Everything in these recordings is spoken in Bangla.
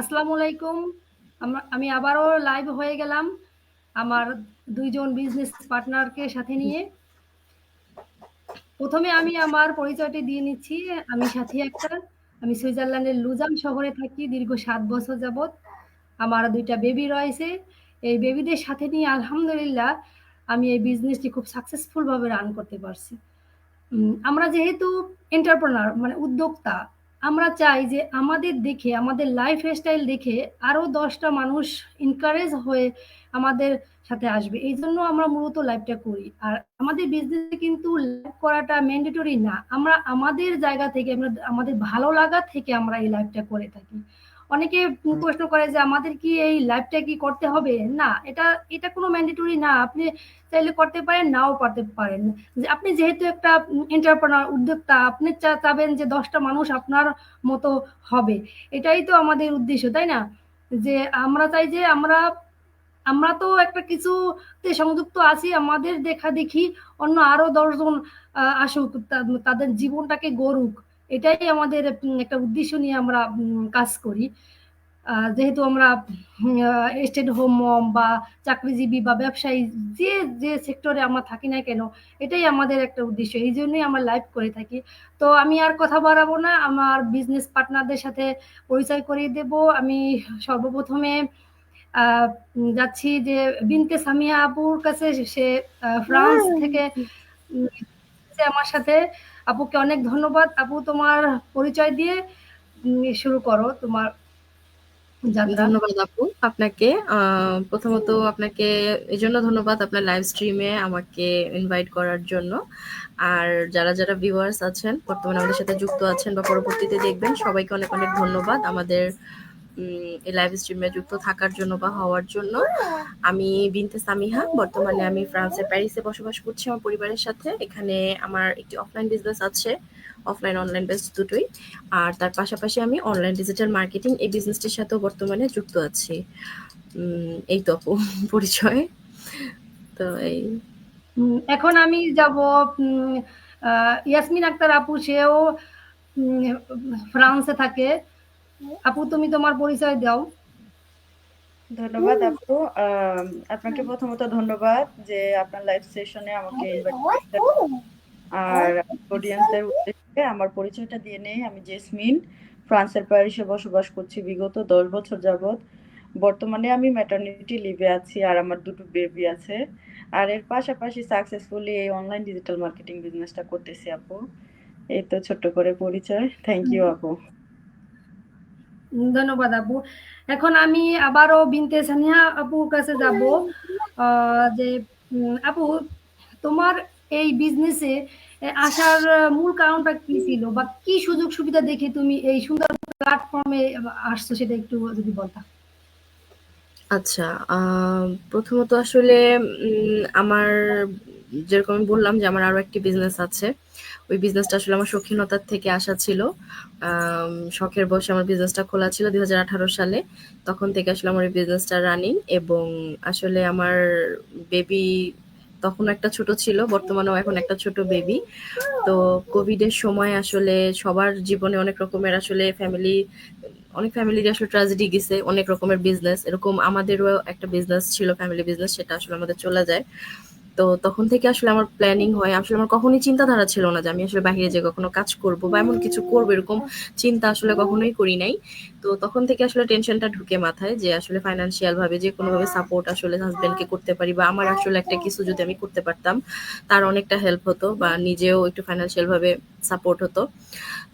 আসসালামু আলাইকুম। আমি আবারও লাইভ হয়ে গেলাম আমার দুইজন বিজনেস পার্টনারকে সাথে নিয়ে। প্রথমে আমি আমার পরিচয়টি দিয়ে নিচ্ছি। আমি সাথী আক্তার। আমি সুইজারল্যান্ডের লুজাম শহরে থাকি, দীর্ঘ সাত বছর যাবৎ। আমার দুইটা বেবি রয়েছে। এই বেবিদের সাথে নিয়ে আলহামদুলিল্লাহ আমি এই বিজনেসটি খুব সাকসেসফুলভাবে রান করতে পারছি। আমরা যেহেতু এন্টারপ্রেনার মানে উদ্যোক্তা আমরা চাই যে আমাদের দেখে, আমাদের লাইফ স্টাইল দেখে আরও দশটা মানুষ এনকারেজ হয়ে আমাদের সাথে আসবে। এই জন্য আমরা মূলত লাইভটা করি। আর আমাদের বিজনেসে কিন্তু লাইভ করাটা ম্যান্ডেটরি না। আমরা আমাদের জায়গা থেকে, আমরা, আমাদের ভালো লাগা থেকে আমরা এই লাইভটা করে থাকি। অনেকে প্রশ্ন করে যে আমাদের কি এই লাইভটা কি করতে হবে? না, এটা এটা কোনো ম্যান্ডেটরি না। আপনি চাইলে করতে পারেন, নাও করতে পারেন। যে আপনি যেহেতু একটা এন্টারপ্রেনার উদ্যোক্তা, আপনি চাবেন যে দশটা মানুষ আপনার মতো হবে। এটাই তো আমাদের উদ্দেশ্য, তাই না? যে আমরা চাই যে আমরা আমরা তো একটা কিছুতে সংযুক্ত আছি, আমাদের দেখা দেখি অন্য আরও দশজন আসুক তাদের জীবনটাকে গড়ুক। এটাই আমাদের একটা উদ্দেশ্য নিয়ে আমরা কাজ করি। যেহেতু আমরা স্টেট হোম বা চাকরিজীবী বা ব্যবসায়ী যে যে সেক্টরে আমরা থাকি না কেন এটাই আমাদের একটা উদ্দেশ্য। এই জন্যই আমরা লাইভ করে থাকি। তো আমি আর কথা বাড়াবো না আমার বিজনেস পার্টনারদের সাথে পরিচয় করিয়ে দেব। আমি সর্বপ্রথমে যাচ্ছি যে বিনতে সামিয়া আপুর কাছে সে ফ্রান্স থেকে আমার সাথে আপুকে অনেক ধন্যবাদ। আপু তোমার পরিচয় দিয়ে শুরু করো তোমার ধন্যবাদ আপু আপনাকে। প্রথমত আপনাকে এই জন্য ধন্যবাদ আপনার লাইভ স্ট্রিমে আমাকে ইনভাইট করার জন্য। আর যারা যারা ভিউয়ার্স আছেন, বর্তমানে আমাদের সাথে যুক্ত আছেন বা পরবর্তীতে দেখবেন, সবাইকে অনেক অনেক ধন্যবাদ। আমাদের এই লাইভ স্ট্রিমে যুক্ত থাকার জন্য বা হওয়ার জন্য আমি বিনতে সামিহা। বর্তমানে আমি ফ্রান্সের প্যারিসে বসবাস করছি আমার পরিবারের সাথে। এখানে আমার একটি অফলাইন বিজনেস আছে। অফলাইন অনলাইন বেস দুটোই। আর তার পাশাপাশি আমি অনলাইন ডিজিটাল মার্কেটিং এই বিজনেসটির সাথেও বর্তমানে যুক্ত আছি। এই তো পরিচয়। তো এই এখন আমি যাব ইয়াসমিন আক্তার আপু, সেও ফ্রান্সে থাকে। আপু তুমি তোমার পরিচয় দাও। ধন্যবাদ আপু। আপনাকে প্রথমত ধন্যবাদ যে আপনার লাইভ সেশনে আমাকে আর অডিয়েন্সের উদ্দেশ্যে আমার পরিচয়টা দিয়ে নেই। আমি জেসমিন ফ্রান্সের প্যারিসে বসবাস করছি বিগত দশ বছর যাবৎ। বর্তমানে আমি ম্যাটার্নিটি লিভে আছি আর আমার দুটো বেবি আছে। আর এর পাশাপাশি সাকসেসফুলি এই অনলাইন ডিজিটাল মার্কেটিং বিজনেসটা করতেছি আপু। এই তো ছোট্ট করে পরিচয়। থ্যাংক ইউ আপু। ধন্যবাদ আপু। এখন আমি আবারও বিনতে সানিয়া আপুর কাছে যাব। যে আপু, তোমার এই বিজনেসে আসার মূল কারণটা কি ছিল? বা কি সুযোগ সুবিধা দেখে তুমি এই সুন্দর প্ল্যাটফর্মে আসছো সেটা একটু যদি বলতা। আচ্ছা প্রথমত আসলে আমার, যেরকম বললাম যে আমার আরও একটি বিজনেস আছে। ওই বিজনেসটা আসলে আমার শৌখিনতার থেকে আসা ছিল। শখের বসে আমার বিজনেসটা খোলা ছিল দুই হাজার আঠারো সালে। তখন থেকে আসলে আমার এই বিজনেসটা রানিং এবং আসলে আমার বেবি তখন একটা ছোট ছিল, বর্তমানেও এখন একটা ছোট বেবি তো কোভিডের সময় আসলে সবার জীবনে অনেক রকমের আসলে ফ্যামিলি অনেক ফ্যামিলির আসলে ট্রাজেডি গেছে, অনেক রকমের বিজনেস এরকম আমাদেরও একটা বিজনেস ছিল ফ্যামিলি বিজনেস সেটা আসলে আমাদের চলে যায়। তো তখন থেকে আসলে আমার প্ল্যানিং হয়। আসলে আমার কখনোই চিন্তাধারা ছিল না যে আমি আসলে বাহিরে যে কখনো কাজ করব বা এমন কিছু করব, এরকম চিন্তা আসলে কখনোই করি নাই। তো তখন থেকে আসলে টেনশনটা ঢুকে মাথায় যে আসলে ফাইন্যান্সিয়াল ভাবে যে কোনোভাবে সাপোর্ট আসলে হাজবেন্ডকে করতে পারি বা আমার আসলে একটা কিছু যদি আমি করতে পারতাম, তার অনেকটা হেল্প হতো বা নিজেও একটু ফাইন্যান্সিয়াল ভাবে সাপোর্ট হতো।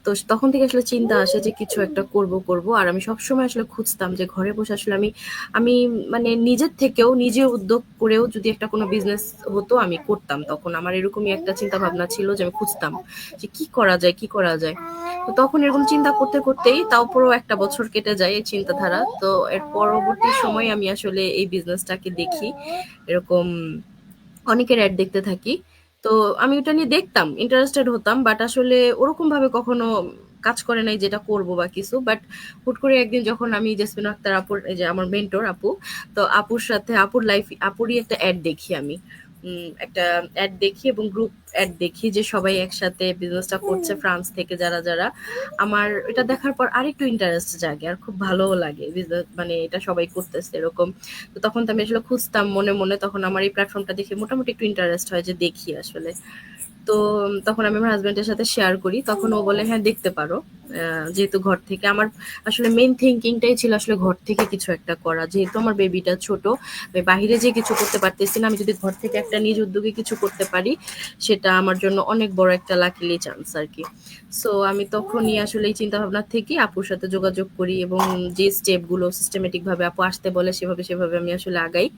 তো তখন থেকে আসলে চিন্তা আসে যে কিছু একটা করব করব। আর আমি সবসময় আসলে খুঁজতাম যে ঘরে বসে আসলে আমি আমি মানে নিজের থেকেও নিজে উদ্যোগ করেও যদি একটা কোনো বিজনেস হতো আমি করতাম তখন। আমার এরকমই একটা চিন্তা ভাবনা ছিল যে আমি খুঁজতাম যে কি করা যায়, কি করা যায়। তো তখন এরকম চিন্তা করতে, করতেই তাও পুরো একটা বছর কেটে যায় এই চিন্তাধারা। তো এর পরবর্তী সময় আমি আসলে এই বিজনেসটাকে দেখি। এরকম অনেকের অ্যাড দেখতে থাকি। তো আমি ওটা নিয়ে দেখতাম ইন্টারেস্টেড হতাম বাট আসলে ওরকম ভাবে কখনো কাজ করে নাই যেটা করব বা কিছু। বাট হুট করে একদিন যখন আমি জেসমিন আক্তার আপুর যে আমার মেন্টর আপু, তো আপুর সাথে, আপুর লাইফ আপুরই একটা অ্যাড দেখি আমি। একটা অ্যাড দেখি এবং গ্রুপ অ্যাড দেখি যে সবাই একসাথে বিজনেসটা করছে ফ্রান্স থেকে যারা যারা। আমার এটা দেখার পর আরেকটু ইন্টারেস্ট জাগে আর খুব ভালোও লাগে বিজনেস মানে এটা সবাই করতেছে এরকম। তো তখন তো আমি আসলে খুঁজতাম মনে মনে। তখন আমার এই প্ল্যাটফর্মটা দেখে মোটামুটি একটু ইন্টারেস্ট হয় যে দেখি আসলে। তো তখন আমি আমার হাজবেন্ডের সাথে শেয়ার করি, তখন ও বলে হ্যাঁ দেখতে পারো। যেহেতু ঘর থেকে আমার আসলে মেন থিঙ্কিংটাই ছিল আসলে ঘর থেকে কিছু একটা করা। যেহেতু আমার বেবিটা ছোট, আমি বাইরে যে কিছু করতে পারতেছি না, আমি যদি ঘর থেকে একটা নিজ উদ্যোগে কিছু করতে পারি, সেটা আমার জন্য অনেক বড় একটা লাকিলি চান্স আর কি। সো আমি তখনই আসলে এই চিন্তা ভাবনা থেকে আপুর সাথে যোগাযোগ করি এবং যে স্টেপগুলো সিস্টেমেটিকভাবে আপু আসতে বলে, সেভাবে সেভাবে আমি আসলে আগাই।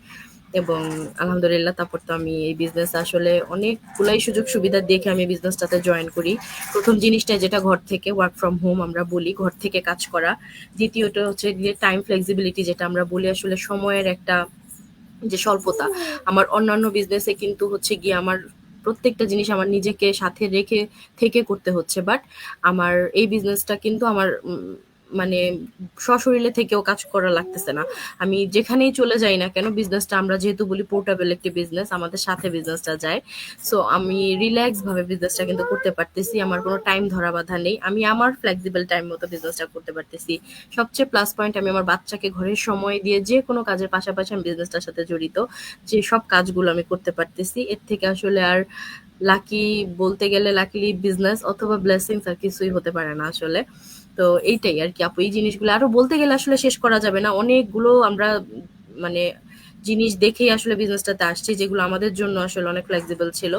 এবং আলহামদুলিল্লাহ তারপর তো আমি এই বিজনেস আসলে অনেকগুলাই সুযোগ সুবিধা দেখে আমি বিজনেসটাতে জয়েন করি। প্রথম জিনিসটা যেটা ঘর থেকে ওয়ার্ক ফ্রম হোম আমরা বলি, ঘর থেকে কাজ করা। দ্বিতীয়টা হচ্ছে গিয়ে টাইম ফ্লেক্সিবিলিটি যেটা আমরা বলি আসলে সময়ের একটা যে স্বল্পতা। আমার অন্যান্য বিজনেসে কিন্তু হচ্ছে গিয়ে আমার প্রত্যেকটা জিনিস আমার নিজেকে সাথে রেখে থেকে করতে হচ্ছে। বাট আমার এই বিজনেসটা কিন্তু আমার মানে সশরীরে থেকেও কাজ করা লাগতেছে না। আমি যেখানেই চলে যাই না কেন বিজনেসটা আমরা যেহেতু বলি পোর্টেবল একটি বিজনেস আমাদের সাথে বিজনেসটা যায়। সো আমি রিল্যাক্স ভাবে বিজনেসটা কিন্তু করতে পারতেছি, আমার কোনো টাইম ধরা বাধা নেই। আমি আমার ফ্লেক্সিবল টাইম মতো বিজনেসটা করতে পারতেছি। সবচেয়ে প্লাস পয়েন্ট আমি আমার বাচ্চাকে ঘরের সময় দিয়ে যে কোনো কাজের পাশাপাশি আমি বিজনেসটার সাথে জড়িত, যে সব কাজগুলো আমি করতে পারতেছি। এর থেকে আসলে আর লাকি বলতে গেলে লাকিলি বিজনেস অথবা ব্লেসিংস আর কিছুই হতে পারে না আসলে। তো এইটাই আর কি আপু। এই জিনিসগুলো আরও বলতে গেলে আসলে শেষ করা যাবে না। অনেকগুলো আমরা মানে জিনিস দেখেই আসলে বিজনেসটাতে আসছি যেগুলো আমাদের জন্য আসলে অনেক ফ্লেক্সিবল ছিল।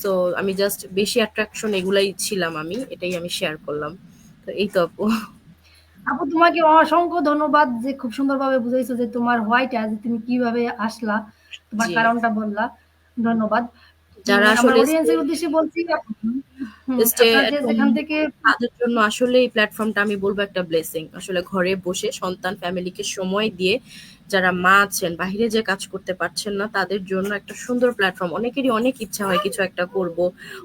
সো আমি জাস্ট বেশি অ্যাট্রাকশন এগুলাই ছিলাম আমি এটাই আমি শেয়ার করলাম। তো এই তো আপু। আপু তোমাকে অসংখ্য ধন্যবাদ যে খুব সুন্দরভাবে বুঝাইছো যে তোমার হোয়াইট যে তুমি কীভাবে আসলা তোমার কারণটা বললা। ধন্যবাদ। যারা আসলে অডিয়েন্সের উদ্দেশ্যে বলছি যেখান থেকে তাদের জন্য আসলে এই প্ল্যাটফর্মটা আমি বলব একটা ব্লেসিং আসলে ঘরে বসে সন্তান ফ্যামিলিকে সময় দিয়ে যারা মা আছেন, বাহিরে যে কাজ করতে পারছেন না, তাদের জন্য একটা সুন্দর প্ল্যাটফর্ম অনেকেরই অনেক ইচ্ছা হয় কিছু একটা করব।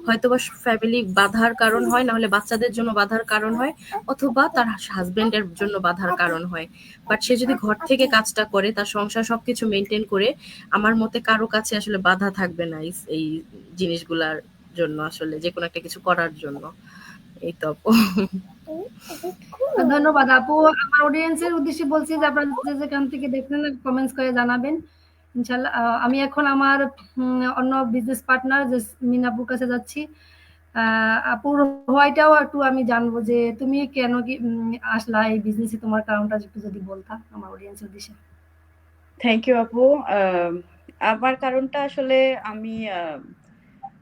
হয়তো বা ফ্যামিলি বাধার কারণ হয় না হলে বাচ্চাদের জন্য বাধার কারণ হয়, অথবা তার হাজবেন্ডের জন্য বাধার কারণ হয়। বাট সে যদি ঘর থেকে কাজটা করে, তার সংসার সবকিছু মেনটেন করে, আমার মতে কারও কাছে আসলে বাধা থাকবে না এই- জিনিসগুলার জন্য আসলে যে কোনো একটা কিছু করার জন্য। এই তো আপু। ধন্যবাদ আপু। আমার অডিয়েন্সের উদ্দেশ্যে বলছি যে আপনারা যে যেখান থেকে দেখলেন কমেন্টস করে জানাবেন। ইনশাল্লাহ আমি এখন আমার অন্য বিজনেস পার্টনার যে মিনাপুর কাছে যাচ্ছি। আহ, আপুর হোয়াইটাও একটু আমি জানব যে তুমি কেন কি আসলা এই বিজনেসে তোমার কারণটা একটু যদি বলতা আমার অডিয়েন্সের উদ্দেশ্যে। থ্যাংক ইউ আপু। আমার কারণটা আসলে আমি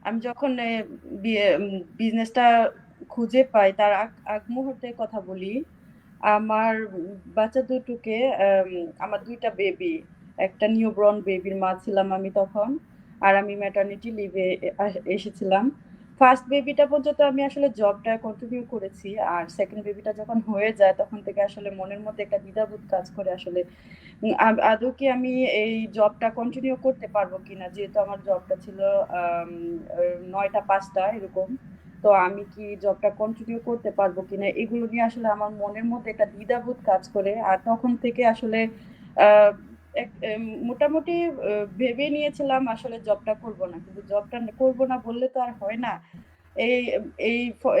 আমি যখন বিজনেসটা খুঁজে পাই, তার আগ মুহূর্তের কথা বলি। আমার বাচ্চা দুটোকে আমার দুইটা বেবি একটা নিউবর্ন বেবির মা ছিলাম আমি তখন, আর আমি ম্যাটারনিটি লিভে এসেছিলাম। ফার্স্ট বেবিটা পর্যন্ত আমি আসলে জবটা কন্টিনিউ করেছি, আর সেকেন্ড বেবিটা যখন হয়ে যায়, তখন থেকে আসলে মনের মধ্যে একটা দ্বিধাবোধ কাজ করে আসলে। আদৌ কি আমি এই জবটা কন্টিনিউ করতে পারব কিনা, যেহেতু আমার জবটা ছিল নয়টা, পাঁচটা, এরকম। তো আমি কি জবটা কন্টিনিউ করতে পারব কিনা এগুলো নিয়ে আসলে আমার মনের মধ্যে একটা দ্বিধাবোধ কাজ করে। আর তখন থেকে আসলে মোটামুটি ভেবে নিয়েছিলাম আসলে জবটা করব না। কিন্তু জবটা করব না বললে তো আর হয় না। এই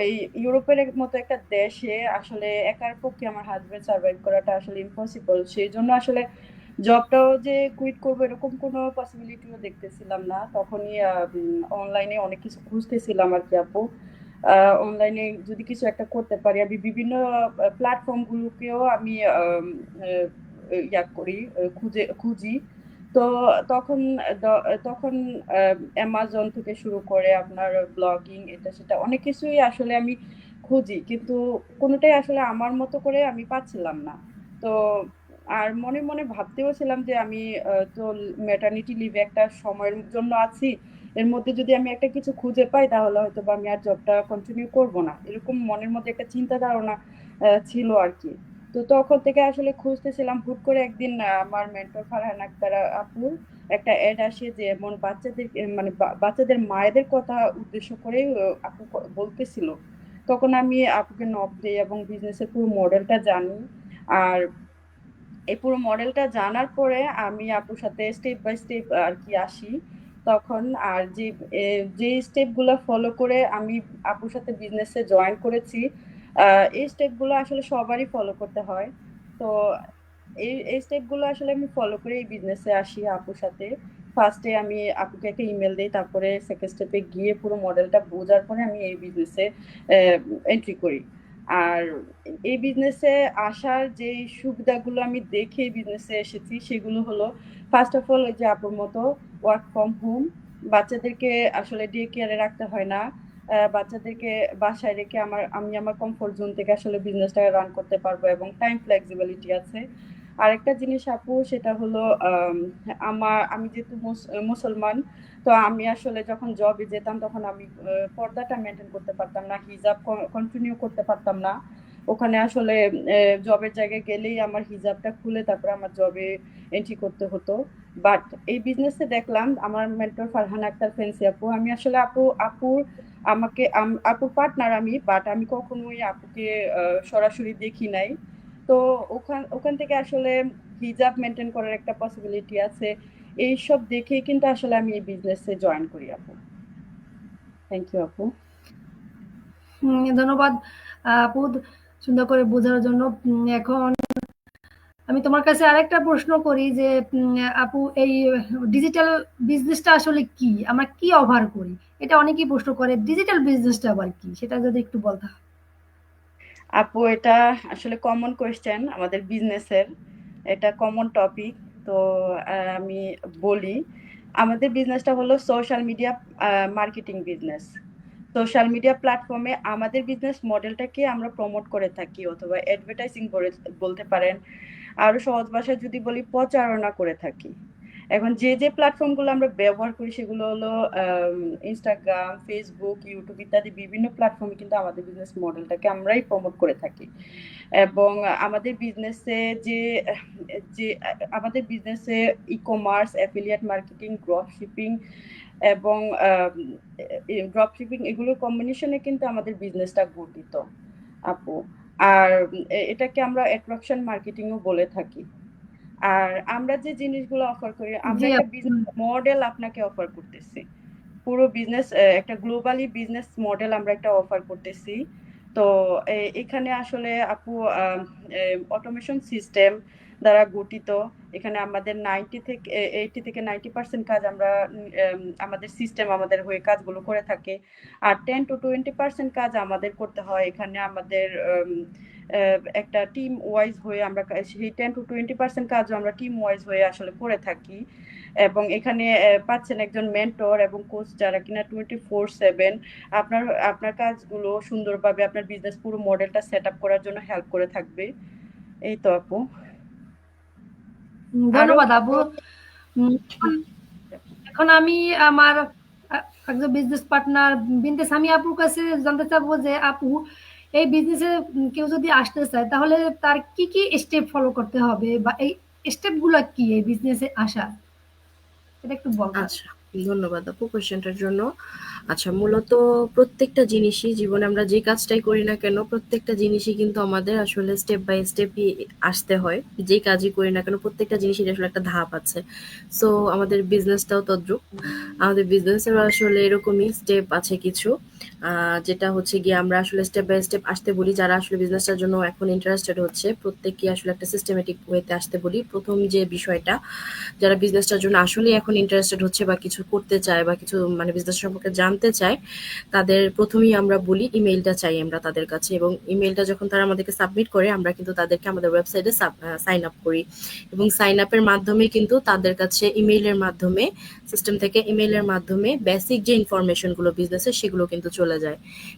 এই ইউরোপের মতো একটা দেশে আসলে একার পক্ষে আমার হাজবেন্ড সার্ভাইভ করাটা আসলে ইম্পসিবল সেই জন্য আসলে জবটাও যে কুইট করব এরকম কোনো পসিবিলিটিও দেখতেছিলাম না। তখনই অনলাইনে অনেক কিছু খুঁজতেছিলাম আর কি আপু। অনলাইনে যদি কিছু একটা করতে পারি আমি বিভিন্ন প্ল্যাটফর্ম গুলোকেও আমি আম, ইয়া করি খুঁজে খুঁজি। তো তখন তখন অ্যামাজন থেকে শুরু করে আপনার ব্লগিং এটা সেটা অনেক কিছুই আসলে আমি খুঁজি। কিন্তু কোনোটাই আসলে আমার মতো করে আমি পাচ্ছিলাম না। তো আর মনে মনে ভাবতেও ছিলাম যে আমি তো ম্যাটার্নিটি লিভে একটা সময়ের জন্য আছি। এর মধ্যে যদি আমি একটা কিছু খুঁজে পাই, তাহলে হয়তো বা আমি আর জবটা কন্টিনিউ করব না। এরকম মনের মধ্যে একটা চিন্তা ধারণা ছিল আর কি। তো তখন থেকে আসলে খুঁজতেছিলাম, হুট করে একদিন আমার মেন্টর ফারহান আক্তার আপুর একটা অ্যাড আসে যে এমন বাচ্চাদের মানে বাচ্চাদের মায়েদের কথা উদ্দেশ্য করে আপু বলতেছিল। তখন আমি আপুকে নক দিই এবং বিজনেসের পুরো মডেলটা জানি। আর এই পুরো মডেলটা জানার পরে আমি আপুর সাথে স্টেপ বাই স্টেপ আর কি আসি তখন আর যে যে স্টেপগুলো ফলো করে আমি আপুর সাথে বিজনেসে জয়েন করেছি এই স্টেপগুলো আসলে সবারই ফলো করতে হয়। তো এই এই স্টেপগুলো আসলে আমি ফলো করে এই বিজনেসে আসি আপুর সাথে। ফার্স্টে আমি আপুকে একটা ইমেল দিই, তারপরে সেকেন্ড স্টেপে গিয়ে পুরো মডেলটা বোঝার পরে আমি এই বিজনেসে এন্ট্রি করি। আর এই বিজনেসে আসার যে সুবিধাগুলো আমি দেখে বিজনেসে এসেছি, সেগুলো হলো ফার্স্ট অফ অল ওই যে আপুর মতো ওয়ার্ক ফ্রম হোম। বাচ্চাদেরকে আসলে ডে কেয়ারে রাখতে হয় না। বাচ্চাদেরকে বাসায় রেখে আমার, আমি আমার কমফোর্ট জোন থেকে আসলে বিজনেসটা রান করতে পারব এবং টাইম ফ্লেক্সিবিলিটি আছে। আরেকটা জিনিস আপু, সেটা হলো আমার, আমি যেহেতু মুসলমান, তো আমি আসলে যখন জবে যেতাম তখন আমি পর্দাটা মেনটেন করতে পারতাম না। হিজাব কন্টিনিউ করতে পারতাম না। ওখানে আসলে জবের জায়গায় গেলেই আমার হিজাবটা খুলে তারপরে আমার জবে এন্ট্রি করতে হতো। বাট এই বিজনেসে দেখলাম, আমার মেন্টর ফারহান আক্তার ফেন্সি আপু। আমি আসলে আপু, আপুর, আমাকে, আম আপুর পার্টনার আমি বাট আমি কখনোই আপুকে সরাসরি দেখি নাই। তো ওখান ওখান থেকে আসলে হিজাব মেইনটেইন করার একটা পসিবিলিটি আছে। এইসব দেখেই কিন্তু আসলে আমি এই বিজনেসে জয়েন করি, আপু। থ্যাংক ইউ আপু। ধন্যবাদ, আপু, সুন্দর করে বোঝার জন্য। এখন আমি তোমার কাছে আরেকটা প্রশ্ন করি যে আপু, এই ডিজিটাল বিজনেসটা আসলে কি? আমরা কি অফার করি? এটা অনেকেই প্রশ্ন করে। ডিজিটাল বিজনেসটা আবার কি? সেটা যদি একটু বলতা। আপু এটা আসলে কমন কোয়েশ্চেন আমাদের বিজনেসের। এটা কমন টপিক। তো আমি বলি, আমাদের বিজনেসটা হলো social media marketing business. Social media প্ল্যাটফর্মে আমাদের বিজনেস মডেলটাকে আমরা প্রমোট করে থাকি অথবা অ্যাডভার্টাইজিং বলতে পারেন। আরও সহজ ভাষায় যদি বলি প্রচারণা করে থাকি। এখন যে, যে প্ল্যাটফর্মগুলো আমরা ব্যবহার করি সেগুলো হলো ইনস্টাগ্রাম ফেসবুক ইউটিউব ইত্যাদি বিভিন্ন প্ল্যাটফর্মে কিন্তু আমাদের বিজনেস মডেলটাকে আমরাই প্রমোট করে থাকি। এবং আমাদের বিজনেসে যে যে আমাদের বিজনেসে e-commerce, affiliate marketing, drop shipping এবং ড্রপ শিপিং এগুলোর কম্বিনেশনে কিন্তু আমাদের বিজনেসটা গঠিত আপু। আর এটাকে আমরা অ্যাট্রাকশন মার্কেটিংও বলে থাকি। আর আমরা যে জিনিসগুলো অফার করি আমরা একটা বিজনেস মডেল আপনাকে অফার করতেছি। পুরো বিজনেস একটা গ্লোবালি বিজনেস মডেল আমরা একটা অফার করতেছি। তো এখানে আসলে আপু অটোমেশন সিস্টেম দ্বারা গঠিত। এখানে আমাদের 90 থেকে, এ 80 থেকে 90% কাজ আমরা আমাদের সিস্টেম আমাদের হয়ে কাজগুলো করে থাকে। আর 10-20% কাজ আমাদের করতে হয়। এখানে আমাদের একটা টিম ওয়াইজ হয়ে আমরা সেই টেন টু টোয়েন্টি পার্সেন্ট কাজও আমরা টিম ওয়াইজ হয়ে আসলে করে থাকি। এবং এখানে পাচ্ছেন একজন মেন্টর এবং কোচ যারা কিনা 24/7 আপনার আপনার কাজগুলো সুন্দরভাবে আপনার বিজনেস পুরো মডেলটা সেটআপ করার জন্য হেল্প করে থাকবে। এই তো আপু। ধন্যবাদ আপু। এখন আমি আমার একজন বিজনেস পার্টনার বিনতে সামিয়া আপুর কাছে জানতে চাবো যে আপু এই বিজনেসে কেউ যদি আসতে চায় তাহলে তার কি, কি স্টেপ ফলো করতে হবে? বা এই স্টেপগুলা কি এই বিজনেসে আসা এটা একটু বল আচ্ছা, ধন্যবাদ আপু কোয়েশ্চেনটার জন্য। আচ্ছা মূলত প্রত্যেকটা জিনিসই জীবনে আমরা যে কাজটাই করি না কেন, প্রত্যেকটা জিনিসই কিন্তু আমাদের আসলে স্টেপ বাই স্টেপই আসতে হয়। যে কাজই করি না কেন, প্রত্যেকটা জিনিসই আসলে একটা ধাপ আছে। সো আমাদের বিজনেসটাও তদ্রুপ আমাদের বিজনেসেরও আসলে এরকমই স্টেপ আছে কিছু। যেটা হচ্ছে গিয়ে আমরা আসলে স্টেপ বাই স্টেপ আসতে বলি। যারা আসলে বিজনেসটার জন্য এখন ইন্টারেস্টেড হচ্ছে প্রত্যেককেই আসলে একটা সিস্টেমেটিক ওয়েতে আসতে বলি। ১ম যে বিষয়টা যারা বিজনেসটার জন্য আসলেই এখন ইন্টারেস্টেড হচ্ছে বা কিছু করতে চায় বা কিছু মানে বিজনেস সম্পর্কে জানতে চায়, তাদের ১ম এই আমরা বলি ইমেইলটা চাই আমরা তাদের কাছে এবং ইমেইলটা যখন তারা আমাদেরকে সাবমিট করে আমরা কিন্তু তাদেরকে আমাদের ওয়েবসাইটে সাইন আপ করি। এবং সাইন আপের মাধ্যমে কিন্তু তাদের কাছে ইমেইলের মাধ্যমে সিস্টেম থেকে ইমেইলের মাধ্যমে বেসিক যে ইনফরমেশনগুলো বিজনেসের সেগুলো কিন্তু চলে যায়।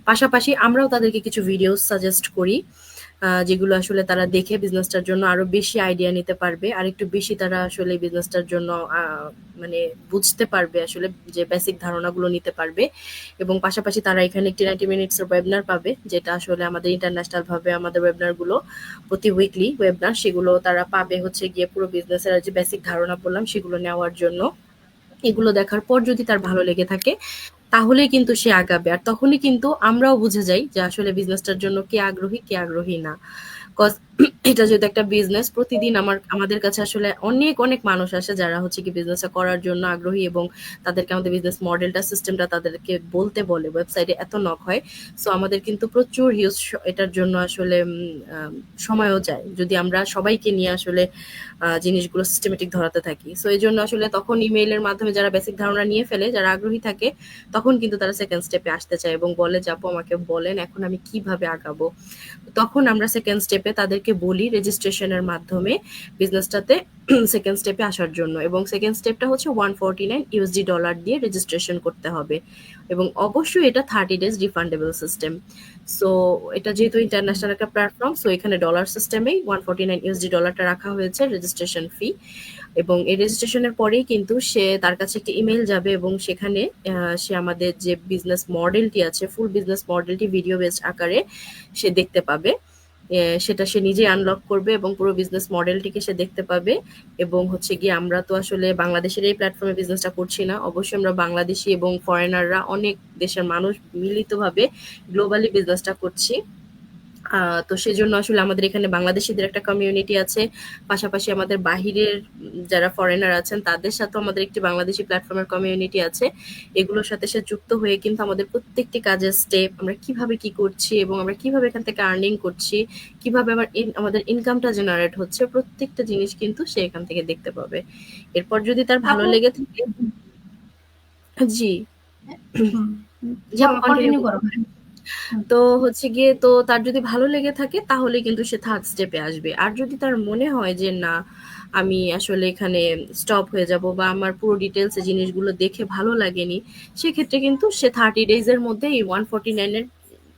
পাশাপাশি আমরাও তাদেরকে কিছু ভিডিওস সাজেস্ট করি। যেগুলো আসলে তারা দেখে বিজনেসটার জন্য আরও বেশি আইডিয়া নিতে পারবে। আরেকটু বেশি তারা আসলে বিজনেসটার জন্য মানে বুঝতে পারবে আসলে যে বেসিক ধারণাগুলো নিতে পারবে। এবং পাশাপাশি তারা এখানে একটি 90 মিনিটস ওয়েবনার পাবে। যেটা আসলে আমাদের ইন্টারন্যাশনাল ভাবে আমাদের ওয়েবিনারগুলো, প্রতি উইকলি ওয়েবনার সেগুলো তারা পাবে হচ্ছে গিয়ে পুরো বিজনেসের যে বেসিক ধারণা বললাম, সেগুলো নেওয়ার জন্য। এগুলো দেখার পর যদি তার ভালো লেগে থাকে তাহলেই কিন্তু সে আগাবে। আর তখনই কিন্তু আমরাও বুঝে যাই যে আসলে বিজনেসটার জন্য কে আগ্রহী, কে আগ্রহী না। কজ এটা যেহেতু একটা বিজনেস প্রতিদিন আমার, আমাদের কাছে আসলে অনেক অনেক মানুষ আসে যারা হচ্ছে কি বিজনেসটা করার জন্য আগ্রহী এবং তাদেরকে আমাদের বিজনেস মডেলটা সিস্টেমটা তাদেরকে বলতে বলে ওয়েবসাইটে এত নক হয়। সো আমাদের কিন্তু প্রচুর হিউজ এটার জন্য আসলে সময়ও যায়। যদি আমরা সবাইকে নিয়ে আসলে জিনিসগুলো সিস্টেমেটিক ধরাতে থাকি। সো এই জন্য আসলে তখন ইমেইলের মাধ্যমে যারা বেসিক ধারণা নিয়ে ফেলে, যারা আগ্রহী থাকে, তখন কিন্তু তারা সেকেন্ড স্টেপে আসতে চায় এবং বলে যাব আমাকে বলেন, এখন আমি কীভাবে আগাবো? তখন আমরা সেকেন্ড স্টেপে তাদেরকে বলি রেজিস্ট্রেশনের মাধ্যমে বিজনেসটাতে সেকেন্ড স্টেপে আসার জন্য এবং সেকেন্ড স্টেপটা হচ্ছে one forty nine USD dollar দিয়ে রেজিস্ট্রেশন করতে হবে এবং অবশ্যই এটা thirty days refundable system so এটা যেহেতু ইন্টারন্যাশনাল একটা প্ল্যাটফর্ম সো এখানে ডলার সিস্টেমেই ওয়ান ফোরটি নাইন ইউএসডি ডলারটা রাখা হয়েছে রেজিস্ট্রেশন ফি এবং এই রেজিস্ট্রেশনের পরেই কিন্তু সে তার কাছে একটি ইমেল যাবে এবং সেখানে সে আমাদের যে বিজনেস মডেলটি আছে ফুল বিজনেস মডেলটি ভিডিও বেসড আকারে সে দেখতে পাবে। সেটা সে নিজে আনলক করবে এবং পুরো বিজনেস মডেলটিকে সে দেখতে পাবে। এবং হচ্ছে গিয়ে আমরা তো আসলে বাংলাদেশের এই প্ল্যাটফর্মে বিজনেসটা করছি না। অবশ্যই আমরা বাংলাদেশি এবং ফরেনাররা অনেক দেশের মানুষ মিলিতভাবে গ্লোবালি বিজনেসটা করছি। তো সেজন্য আসলে আমাদের এখানে বাংলাদেশিদের একটা কমিউনিটি আছে। পাশাপাশি আমাদের বাহিরের যারা ফরেনার আছেন তাদের সাথেও আমাদের একটি বাংলাদেশি প্ল্যাটফর্মের কমিউনিটি আছে। এগুলোর সাথে সে যুক্ত হয়ে কিন্তু আমাদের প্রত্যেকটি কাজের স্টেপ আমরা কীভাবে কি করছি এবং আমরা কীভাবে এখান থেকে আর্নিং করছি কীভাবে আমার আমাদের ইনকামটা জেনারেট হচ্ছে প্রত্যেকটা জিনিস কিন্তু সে এখান থেকে দেখতে পাবে। এরপর যদি তার ভালো লেগে থাকে জি। জি, কন্টিনিউ করো। তো হচ্ছে গিয়ে তো তার যদি ভালো লেগে থাকে তাহলে কিন্তু সে থার্ড স্টেপে আসবে। আর যদি তার মনে হয় যে, না, আমি আসলে এখানে স্টপ হয়ে যাব বা আমার পুরো ডিটেলস জিনিসগুলো দেখে ভালো লাগেনি, সেক্ষেত্রে কিন্তু সে থার্টি ডেজ এর মধ্যে এই ওয়ান ফোর্টি নাইনের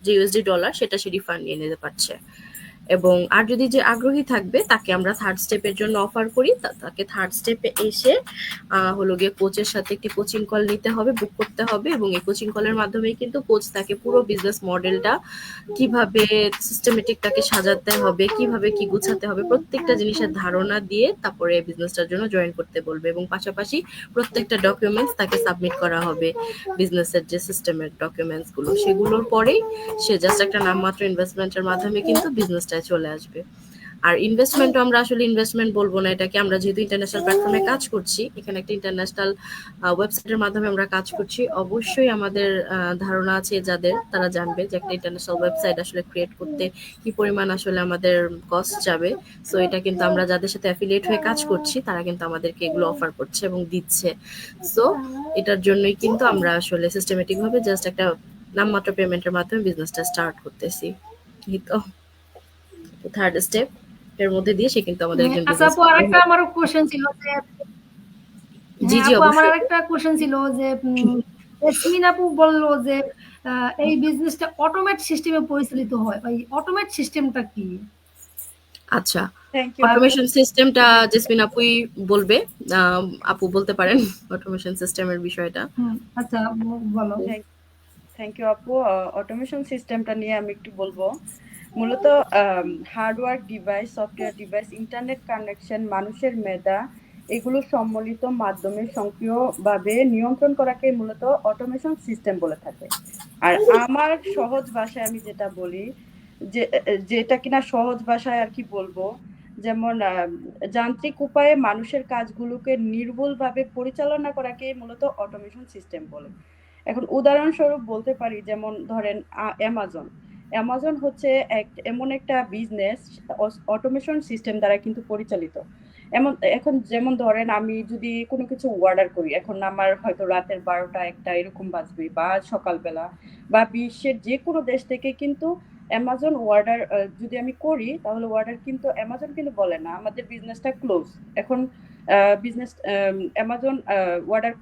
যে ইউএসডি ডলার সেটা সে রিফান্ড নিয়ে নিতে পারছে। এবং আর যদি যে আগ্রহী থাকবে, তাকে আমরা থার্ড স্টেপের জন্য অফার করি। তাকে থার্ড স্টেপে এসে হলো গিয়ে কোচের সাথে একটি কোচিং কল নিতে হবে বুক করতে হবে এবং এই কোচিং কলের মাধ্যমেই কিন্তু কোচ তাকে পুরো বিজনেস মডেলটা কীভাবে সিস্টেমেটিক তাকে সাজাতে হবে, কীভাবে কি গুছাতে হবে, প্রত্যেকটা জিনিসের ধারণা দিয়ে তারপরে বিজনেসটার জন্য জয়েন করতে বলবে এবং পাশাপাশি প্রত্যেকটা ডকুমেন্টস তাকে সাবমিট করা হবে বিজনেসের যে সিস্টেমের ডকুমেন্টসগুলো। সেগুলোর পরেই সে জাস্ট একটা নামমাত্র ইনভেস্টমেন্টের মাধ্যমে কিন্তু বিজনেসটায় চলে আসবে। আর ইনভেস্টমেন্ট আমরা আসলে ইনভেস্টমেন্ট বলব না, এটাকে আমরা যেহেতু ইন্টারন্যাশনাল প্ল্যাটফর্মে কাজ করছি, এখানে একটা ইন্টারন্যাশনাল ওয়েবসাইটের মাধ্যমে আমরা কাজ করছি, অবশ্যই আমাদের ধারণা আছে যাদের, তারা জানবে যে একটা ইন্টারন্যাশনাল ওয়েবসাইট আসলে ক্রিয়েট করতে কি পরিমাণ আসলে আমাদের কস্ট যাবে। সো এটা কিন্তু আমরা যাদের সাথে অ্যাফিলিয়েট হয়ে কাজ করছি, তারা কিন্তু আমাদেরকে এগুলো অফার করছে এবং দিচ্ছে। সো এটার জন্যই কিন্তু আমরা আসলে সিস্টেমেটিকভাবে জাস্ট একটা নামমাত্র পেমেন্টের মাধ্যমে বিজনেসটা স্টার্ট করতেছি। এই তো। থার্ড স্টেপ এর মধ্যে দিয়ে সে কিন্তু আমাদের একজন আচ্ছা আপু আরেকটা আমার কোশ্চেন ছিল যে জি, হ্যাঁ, জি, আপু, আমার। আরেকটা কোশ্চেন ছিল যে ইয়াসমিন আপু বলল যে এই বিজনেসটা অটোমেট সিস্টেমে পরিচালিত হয়। এই অটোমেট সিস্টেমটা কি? আচ্ছা থ্যাংক ইউ অটোমেশন সিস্টেমটা জেসমিন আপুই বলবে। আহ, আপু বলতে পারেন অটোমেশন সিস্টেমের বিষয়টা। আচ্ছা বলো। থ্যাংক ইউ আপু। অটোমেশন সিস্টেমটা নিয়ে আমি একটু বলব। মূলত hardware device software device internet connection মানুষের মেধা, এগুলো সম্মিলিত মাধ্যমে সক্রিয়ভাবে নিয়ন্ত্রণ করাকে মূলত অটোমেশন সিস্টেম বলে থাকে। আর আমার সহজ ভাষায় আমি যেটা বলি, যে, যেটা কিনা সহজ ভাষায় আর কি বলব, যেমন যান্ত্রিক উপায়ে মানুষের কাজগুলোকে নির্ভুলভাবে পরিচালনা করাকে মূলত অটোমেশন সিস্টেম বলে। এখন উদাহরণস্বরূপ বলতে পারি, যেমন ধরেন অ্যামাজন অ্যামাজন হচ্ছে এক, এমন একটা বিজনেস অটোমেশন সিস্টেম দ্বারা কিন্তু পরিচালিত। এমন, এখন যেমন ধরেন আমি যদি কোনো কিছু অর্ডার করি, এখন আমার হয়তো রাতের বারোটা, একটা এরকম বাজবে বা সকালবেলা বা বিশ্বের যে কোনো দেশ থেকে কিন্তু অ্যামাজন অর্ডার যদি আমি করি, তাহলে অর্ডার কিন্তু অ্যামাজন কিন্তু বলে না, আমাদের বিজনেসটা ক্লোজ এখন বিজনেস অ্যামাজন অর্ডার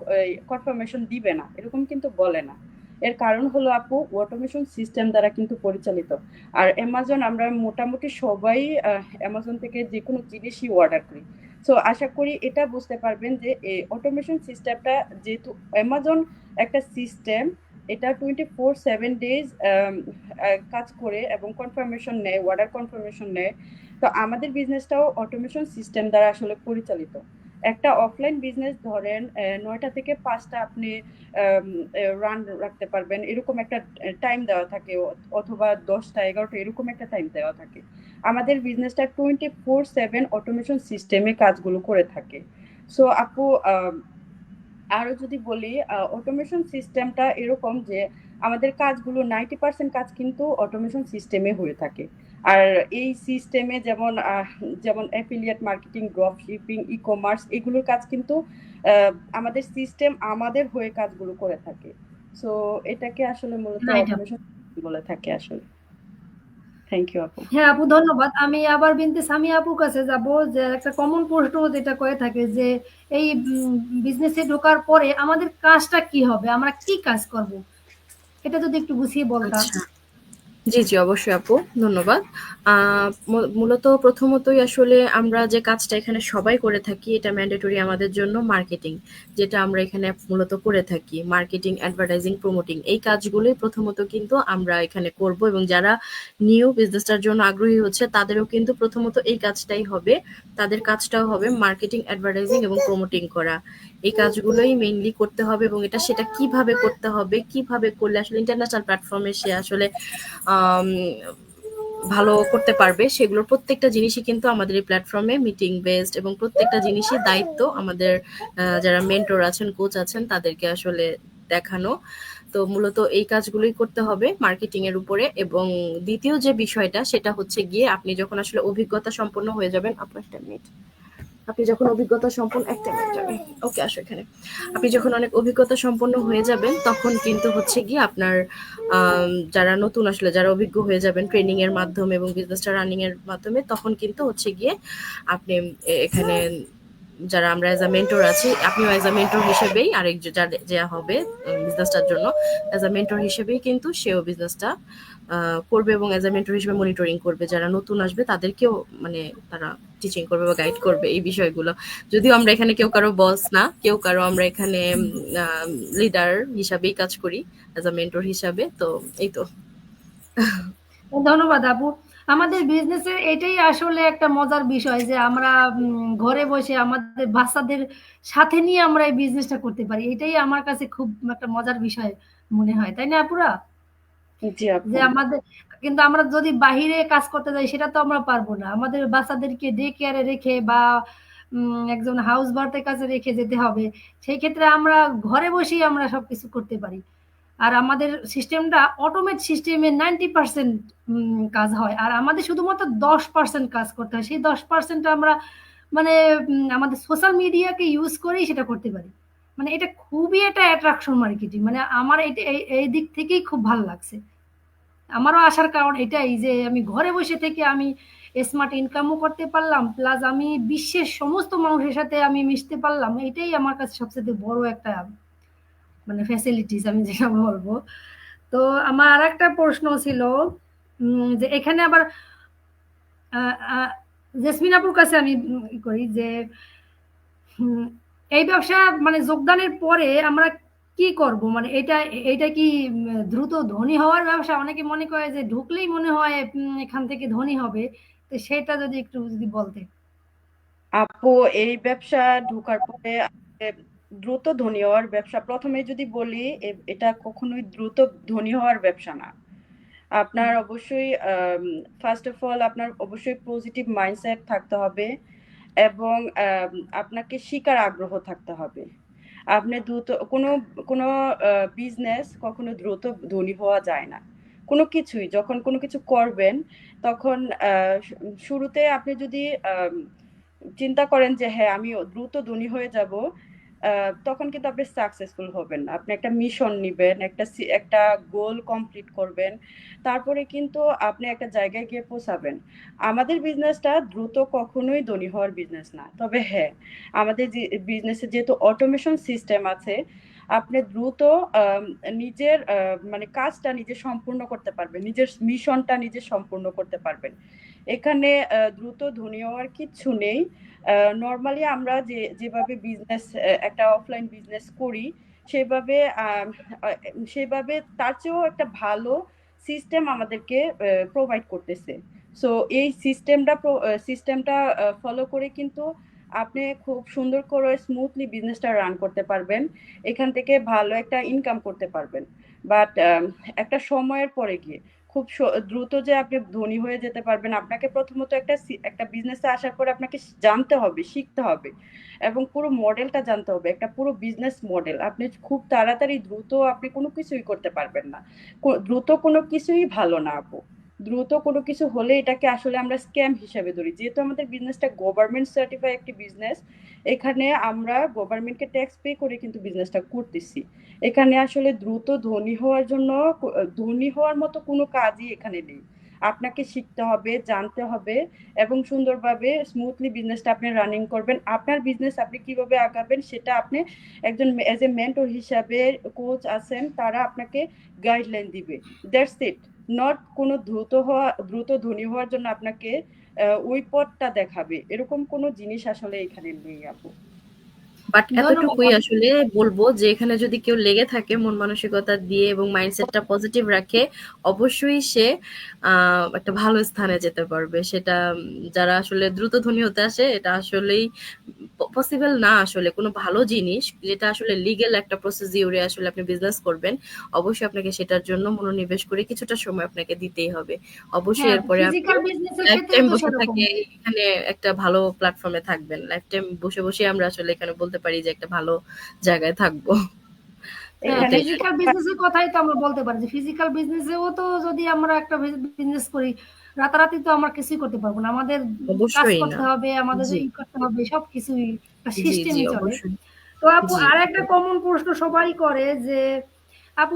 কনফার্মেশন দিবে না, এরকম কিন্তু বলে না। এর কারণ হলো আপু অটোমেশন সিস্টেম দ্বারা কিন্তু পরিচালিত। আর অ্যামাজন আমরা মোটামুটি সবাই অ্যামাজন থেকে যে কোনো জিনিসই অর্ডার করি। সো আশা করি এটা বুঝতে পারবেন যে এই অটোমেশন সিস্টেমটা যেহেতু অ্যামাজন একটা সিস্টেম এটা টোয়েন্টি ফোর সেভেন ডেজ কাজ করে এবং কনফার্মেশন নেয় অর্ডার কনফার্মেশন নেয়। তো আমাদের বিজনেসটাও অটোমেশন সিস্টেম দ্বারা আসলে পরিচালিত। একটা অফলাইন বিজনেস ধরেন নয়টা থেকে পাঁচটা আপনি রান রাখতে পারবেন। এরকম একটা টাইম দেওয়া থাকে। অথবা দশটা, এগারোটা, এরকম একটা টাইম দেওয়া থাকে। আমাদের বিজনেসটা টোয়েন্টি ফোর সেভেন অটোমেশন সিস্টেমে কাজগুলো করে থাকে। সো আপু আরও যদি বলি অটোমেশন সিস্টেমটা এরকম যে, আমাদের কাজগুলো নাইনটি পার্সেন্ট কাজ কিন্তু অটোমেশন সিস্টেমে হয়ে থাকে। আর এই সিস্টেমে যেমন যেমন affiliate marketing drop shipping e-commerce এগুলোর কাজ কিন্তু আমাদের সিস্টেম আমাদের হয়ে কাজগুলো করে থাকে। সো এটাকে আসলে মূলত অটোমেশন বলে থাকে আসলে। থ্যাংক ইউ আপু। হ্যাঁ আপু ধন্যবাদ। আমি আবার বিনতে সামি আপুর কাছে যাব যে একটা কমন প্রশ্ন যেটা করে থাকে যে এই বিজনেসে ঢোকার পরে আমাদের কাজটা কি হবে? আমরা কি কাজ করব? এটা যদি একটু গুছিয়ে বলতাম। আচ্ছা। জি জি, অবশ্যই আপু, ধন্যবাদ। মূলত প্রথমতই আসলে আমরা যে কাজটা এখানে সবাই করে থাকি, এটা ম্যান্ডেটরি আমাদের জন্য মার্কেটিং যেটা আমরা এখানে মূলত করে থাকি মার্কেটিং অ্যাডভার্টাইজিং প্রমোটিং এই কাজগুলোই প্রথমত কিন্তু আমরা এখানে করব এবং যারা নিউ বিজনেসটার জন্য আগ্রহী হচ্ছে, তাদেরও কিন্তু প্রথমত এই কাজটাই হবে, তাদের কাজটাও হবে মার্কেটিং অ্যাডভার্টাইজিং এবং প্রমোটিং করা। এই কাজগুলোই মেইনলি করতে হবে এবং এটা সেটা কীভাবে করতে হবে, কীভাবে করলে আসলে ইন্টারন্যাশনাল প্ল্যাটফর্মে সে আসলে ভালো করতে পারবে। সেগুলোর প্রত্যেকটা জিনিসই কিন্তু আমাদের এই প্ল্যাটফর্মে মিটিং বেসড এবং প্রত্যেকটা জিনিসই দায়িত্ব আমাদের যারা মেন্টর আছেন কোচ আছেন, তাদেরকে আসলে দেখানো। তো মূলত এই কাজগুলোই করতে হবে মার্কেটিং এর উপরে। এবং দ্বিতীয় যে বিষয়টা, সেটা হচ্ছে গিয়ে আপনি যখন আসলে অভিজ্ঞতা সম্পন্ন হয়ে যাবেন, আপনার মিনিট আপনি যখন অভিজ্ঞতা সম্পন্ন একটা মিনিট যাবে ওকে আসো এখানে। আপনি যখন অনেক অভিজ্ঞতা সম্পন্ন হয়ে যাবেন, তখন কিন্তু হচ্ছে গিয়ে আপনার যারা নতুন আসলে, যারা অভিজ্ঞ হয়ে যাবেন ট্রেনিং এর মাধ্যমে এবং বিজনেসটা রানিং এর মাধ্যমে, তখন কিন্তু হচ্ছে গিয়ে আপনি এখানে যারা আমরা অ্যাজ আ মেন্টর আছি, আপনিও অ্যাজ আ মেন্টর হিসেবেই আরেক যে- হবে বিজনেসটার জন্য অ্যাজ আ মেন্টর হিসেবেই কিন্তু সেও বিজনেসটা করবে এবং অ্যাজ আ মেন্টর হিসেবে মনিটরিং করবে। যারা নতুন আসবে, তাদেরকেও মানে তারা টিচিং করবে বা গাইড করবে এই বিষয়গুলো। যদিও আমরা এখানে কেউ কারও বস না, কেউ কারও আমরা এখানে লিডার হিসাবেই কাজ করি অ্যাজ মেন্টর হিসাবে। তো এই তো। ধন্যবাদ আপু। আমাদের বিজনেসের এটাই আসলে একটা মজার বিষয় যে আমরা ঘরে বসে আমাদের বাচ্চাদের সাথে নিয়ে আমরা এই বিজনেসটা করতে পারি। এটাই আমার কাছে খুব একটা মজার বিষয় মনে হয়, তাই না আপুরা? যে আমাদের, কিন্তু আমরা যদি বাহিরে কাজ করতে যাই, সেটা তো আমরা পারব না। আমাদের বাচ্চাদেরকে ডে কেয়ারে রেখে বা একজন হাউস বার্থের কাছে রেখে যেতে হবে। সেই ক্ষেত্রে আমরা ঘরে বসেই আমরা সবকিছু করতে পারি। আর আমাদের সিস্টেমটা অটোমেট সিস্টেমে নাইনটি পার্সেন্ট কাজ হয়। আর আমাদের শুধুমাত্র দশ পার্সেন্ট কাজ করতে হয়। সেই দশ পার্সেন্ট আমরা মানে আমাদের সোশ্যাল মিডিয়াকে ইউজ করেই সেটা করতে পারি। মানে এটা খুবই একটা অ্যাট্রাকশন মার্কেটিং মানে আমার এটা এই- দিক থেকেই খুব ভালো লাগছে। আমারও আসার কারণ এটাই যে আমি ঘরে বসে থেকে আমি স্মার্ট ইনকামও করতে পারলাম প্লাস আমি বিশ্বের সমস্ত মানুষের সাথে আমি মিশতে পারলাম, এটাই আমার কাছে সবচেয়ে বড় একটা মানে ফ্যাসিলিটিস আমি যেটা বলব। তো আমার আর একটা প্রশ্ন ছিল যে এখানে আবার জেসমিন আপুর কাছে আমি করি যে এই ব্যবসা মানে যোগদানের পরে আমরা কি করব? মানে এটা এটা কি দ্রুত ধনী হওয়ার ব্যবসা? অনেকে মনে করে যে ঢুকলেই মনে হয় এখান থেকে ধনী হবে। তো সেটা যদি একটু যদি বলতে আপু, এই ব্যবসা ঢোকার পরে দ্রুত ধনী হওয়ার ব্যবসা, প্রথমে যদি বলি এটা কখনোই দ্রুত ধনী হওয়ার ব্যবসা না। আপনার অবশ্যই ফার্স্ট অফ অল আপনার অবশ্যই পজিটিভ মাইন্ডসেট থাকতে হবে। এবং আপনাকে শিকার আগ্রহ থাকতে হবে। আপনি দ্রুত, কোনো কোনো বিজনেস কখনো দ্রুত ধনী হওয়া যায় না। কোনো কিছুই, যখন কোনো কিছু করবেন, তখন শুরুতে আপনি যদি চিন্তা করেন যে হ্যাঁ আমি দ্রুত ধনী হয়ে যাব তখন কিন্তু আপনি সাকসেসফুল হবেন আপনি একটা মিশন নিবেন, একটা একটা গোল কমপ্লিট করবেন। তারপরে কিন্তু আপনি একটা জায়গায় গিয়ে পৌঁছাবেন। আমাদের বিজনেসটা দ্রুত কখনোই ধনী হওয়ার বিজনেস না। তবে হ্যাঁ আমাদের বিজনেসে যেহেতু অটোমেশন সিস্টেম আছে, আপনি দ্রুত নিজের মানে কাজটা নিজে সম্পূর্ণ করতে পারবেন। নিজের মিশনটা নিজে সম্পূর্ণ করতে পারবেন। এখানে দ্রুত ধনী হওয়ার কিচ্ছু নেই। নর্মালি আমরা যে, যেভাবে বিজনেস একটা অফলাইন বিজনেস করি, সেভাবে সেভাবে তার চেয়েও একটা ভালো সিস্টেম আমাদেরকে প্রোভাইড করতেছে। সো এই সিস্টেমটা সিস্টেমটা ফলো করে কিন্তু আপনি খুব সুন্দর করে স্মুথলি বিজনেসটা রান করতে পারবেন। এখান থেকে ভালো একটা ইনকাম করতে পারবেন। বাট একটা সময়ের পরে গিয়ে খুব দ্রুত যে আপনি ধনী হয়ে যেতে পারবেন, আপনাকে প্রথমত একটা একটা বিজনেসে আসার পর আপনাকে জানতে হবে, শিখতে হবে এবং পুরো মডেলটা জানতে হবে, একটা পুরো বিজনেস মডেল আপনি খুব তাড়াতাড়ি দ্রুত আপনি কোনো কিছুই করতে পারবেন না। দ্রুত কোনো কিছুই ভালো না, আপু। দ্রুত কোনো কিছু হলে এটাকে আসলে আমরা স্ক্যাম হিসাবে ধরি। যেহেতু আমাদের বিজনেসটা গভর্নমেন্ট সার্টিফাই একটি বিজনেস এখানে আমরা গভর্নমেন্টকে ট্যাক্স পে করে কিন্তু বিজনেসটা করতেছি। এখানে আসলে দ্রুত ধনী হওয়ার জন্য ধনী হওয়ার মতো কোনো কাজই এখানে নেই। আপনাকে শিখতে হবে, জানতে হবে এবং সুন্দরভাবে স্মুথলি বিজনেসটা আপনি রানিং করবেন। আপনার বিজনেস আপনি কীভাবে আগাবেন সেটা আপনি একজন এজ এ মেন্টর হিসাবে কোচ আছেন, তারা আপনাকে গাইডলাইন দিবে। দ্যাটস ইট নট কোনো দ্রুত হওয়া, দ্রুত ধনী হওয়ার জন্য আপনাকে ওই পথটা দেখাবে। এরকম কোনো জিনিস আসলে এখানে নেই আপু। বাট এতটুকুই আসলে বলব যে এখানে যদি কেউ লেগে থাকে মন মানসিকতা দিয়ে এবং মাইন্ডসেটটা পজিটিভ রাখে অবশ্যই সে একটা ভালো স্থানে যেতে পারবে। সেটা যারা আসলে দ্রুত ধনী হতে আসে এটা আসলেই পসিবল না আসলে। কোনো ভালো জিনিস যেটা আসলে লিগেল একটা প্রসিডিউরে আসলে আপনি বিজনেস করবেন অবশ্যই আপনাকে সেটার জন্য মনোনিবেশ করে কিছুটা সময় আপনাকে দিতেই হবে। অবশ্যই হ্যাঁ এরপরে আপনি লাইফ টাইম বসে থাকে এখানে একটা ভালো প্ল্যাটফর্মে থাকবেন। লাইফ টাইম বসে বসে আমরা আসলে এখানে বলতে পারি যে একটা ভালো জায়গায় থাকব। এখানে ফিজিক্যাল বিজনেসের কথাই তো আমরা বলতে পারি যে ফিজিক্যাল বিজনেসেও তো যদি আমরা একটা বিজনেস করি রাতারাতি তো আমরা কিছুই করতে পারব না। আমাদের কাজ করতে হবে আমাদের ই করতে হবে সিস্টেমই চলে। তো আপু আর একটা কমন প্রশ্ন সবাই করে যে আপু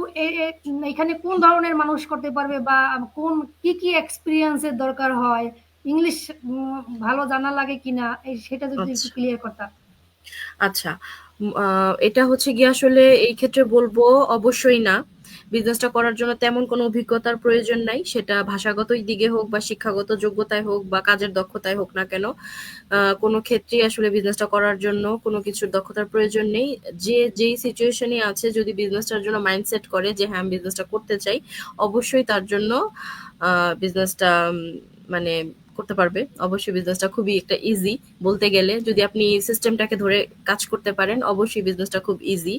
এখানে কোন ধরনের মানুষ করতে পারবে বা কোন কি কি এক্সপিরিয়েন্সের দরকার হয়? ইংলিশ ভালো জানা লাগে কিনা? এই সেটা যদি একটু আচ্ছা। ক্লিয়ার করতাম আচ্ছা এটা হচ্ছে গিয়ে আসলে এই ক্ষেত্রে বলব অবশ্যই না। বিজনেসটা করার জন্য তেমন কোনো অভিজ্ঞতার প্রয়োজন নাই। সেটা ভাষাগত দিকে হোক বা শিক্ষাগত যোগ্যতায় হোক বা কাজের দক্ষতায় হোক না কেন কোনো ক্ষেত্রেই আসলে বিজনেসটা করার জন্য কোনো কিছুর দক্ষতার প্রয়োজন নেই। যে, যেই সিচুয়েশনে আছে, যদি বিজনেসটার জন্য মাইন্ডসেট করে যে হ্যাঁ আমি বিজনেসটা করতে চাই, অবশ্যই তার জন্য বিজনেসটা মানে করতে পারবে। অবশ্যই বিজনেসটা খুবই একটা ইজি বলতে গেলে যদি আপনি সিস্টেমটাকে ধরে কাজ করতে পারেন, অবশ্যই বিজনেসটা খুব ইজি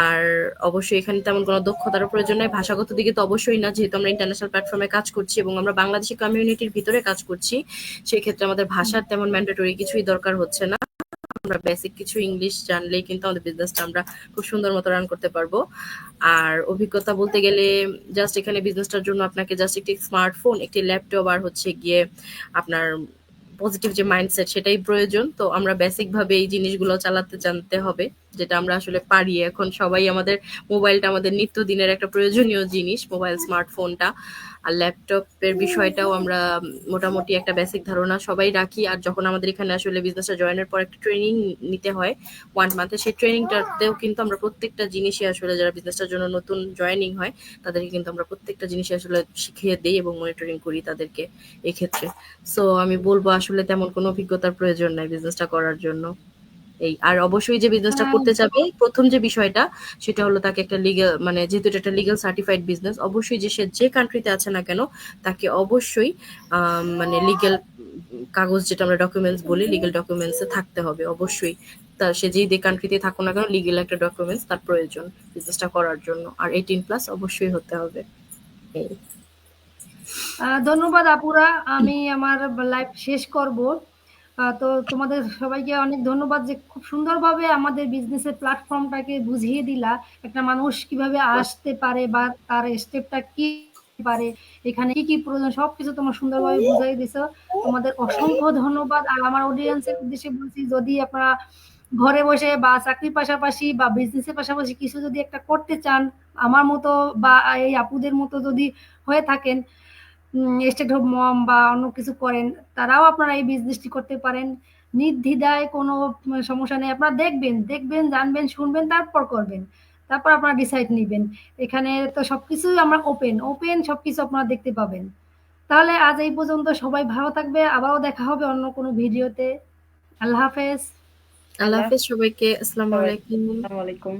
আর অবশ্যই এখানে তেমন কোনো দক্ষতার প্রয়োজন নয় ভাষাগত দিকে তো অবশ্যই না। যেহেতু আমরা ইন্টারন্যাশনাল প্ল্যাটফর্মে কাজ করছি এবং আমরা বাংলাদেশি কমিউনিটির ভিতরে কাজ করছি, সেক্ষেত্রে আমাদের ভাষার তেমন ম্যান্ডেটরি কিছুই দরকার হচ্ছে না। আমরা বেসিক কিছু ইংলিশ জানলেই কিন্তু আমাদের বিজনেসটা আমরা খুব সুন্দর মতো রান করতে পারব। আর অভিজ্ঞতা বলতে গেলে জাস্ট এখানে বিজনেসটার জন্য আপনাকে জাস্ট একটি স্মার্টফোন একটি ল্যাপটপ আর হচ্ছে গিয়ে আপনার পজিটিভ যে মাইন্ডসেট সেটাই প্রয়োজন। তো আমরা বেসিক ভাবে এই জিনিসগুলো চালাতে জানতে হবে, যেটা আমরা আসলে পারি। এখন সবাই আমাদের মোবাইলটা আমাদের নিত্যদিনের একটা প্রয়োজনীয় জিনিস মোবাইল স্মার্টফোনটা আর ল্যাপটপের বিষয়টাও আমরা মোটামুটি একটা বেসিক ধারণা সবাই রাখি। আর যখন আমাদের এখানে আসলে বিজনেসটা জয়েনের পর একটা ট্রেনিং নিতে হয় ওয়ান মান্থে সেই ট্রেনিংটাতেও কিন্তু আমরা প্রত্যেকটা জিনিসই আসলে যারা বিজনেসটার জন্য নতুন জয়েনিং হয়, তাদেরকে কিন্তু আমরা প্রত্যেকটা জিনিসই আসলে শিখিয়ে দিই এবং মনিটরিং করি তাদেরকে এক্ষেত্রে। সো আমি বলব আসলে তেমন কোনো অভিজ্ঞতার প্রয়োজন নাই বিজনেসটা করার জন্য। এই আর অবশ্যই যে বিজনেসটা হ্যাঁ। করতে যাবে প্রথম যে বিষয়টা সেটা হলো তাকে একটা লিগ্যাল মানে যেহেতু এটা একটা লিগ্যাল সার্টিফাইড বিজনেস অবশ্যই যে সে যে কান্ট্রিতে আছে না কেন তাকে অবশ্যই মানে লিগ্যাল কাগজ যেটা আমরা ডকুমেন্টস বলি লিগ্যাল ডকুমেন্টসে থাকতে হবে অবশ্যই। তার সে যেই যে কান্ট্রিতে থাকুক না কেন লিগ্যাল একটা ডকুমেন্টস তার প্রয়োজন বিজনেসটা করার জন্য। আর এইটিন প্লাস অবশ্যই হতে হবে। ধন্যবাদ আপুরা আমি আমার লাইফ শেষ করব। তো তোমাদের সবাইকে অনেক ধন্যবাদ যে খুব সুন্দরভাবে আমাদের বিজনেসের প্ল্যাটফর্মটাকে বুঝিয়ে দিলা। একটা মানুষ কীভাবে আসতে পারে বা তার স্টেপটা কি পারে, এখানে কি কি প্রয়োজন, সবকিছু তোমার সুন্দরভাবে বুঝাই দিছো। তোমাদের অসংখ্য ধন্যবাদ। আর আমার অডিয়েন্সের উদ্দেশ্যে বলছি, যদি আপনারা ঘরে বসে বা চাকরির পাশাপাশি বা বিজনেসের পাশাপাশি কিছু যদি একটা করতে চান, আমার মতো বা এই আপুদের মতো যদি হয়ে থাকেন স্টেট হোম মম বা অন্য কিছু করেন তারাও আপনারা এই বিজনেসটি করতে পারেন। নির্দ্বিধায় কোনো সমস্যা নেই। আপনারা দেখবেন দেখবেন জানবেন শুনবেন তারপর করবেন। তারপর আপনারা ডিসাইড নেবেন। এখানে তো সবকিছুই আমরা ওপেন ওপেন সবকিছু আপনারা দেখতে পাবেন। তাহলে আজ এই পর্যন্ত সবাই ভালো থাকবে। আবারও দেখা হবে অন্য কোনো ভিডিওতে। আল্লাহ হাফেজ। আল্লাহ হাফেজ সবাইকে। আসসালামু আলাইকুম। আসসালামু আলাইকুম।